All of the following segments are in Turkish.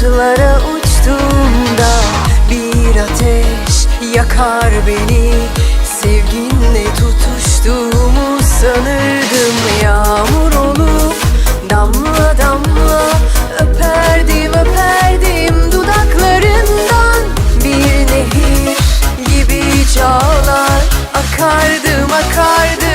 Bulutlara uçtuğumda bir ateş yakar beni. Sevginle tutuştuğumu sanırdım. Yağmur olup damla damla öperdim öperdim Dudaklarından bir nehir gibi çağlar Akardım akardım.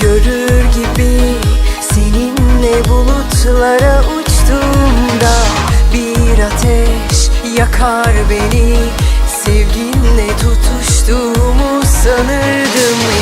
görür gibi Seninle bulutlara uçtuğumda Bir ateş yakar beni. Sevginle tutuştuğumu sanırdım.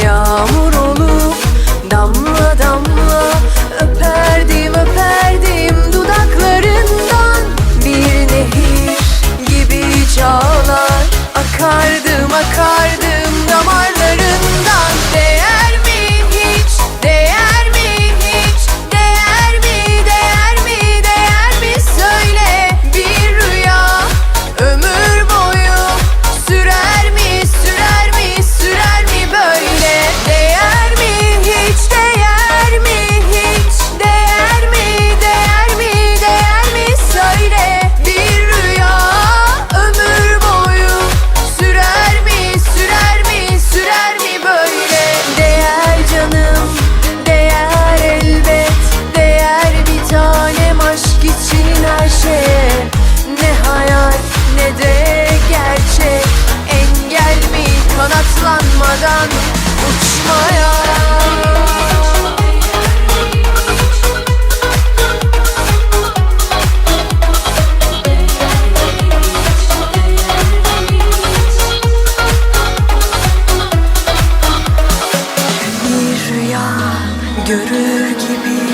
görür gibi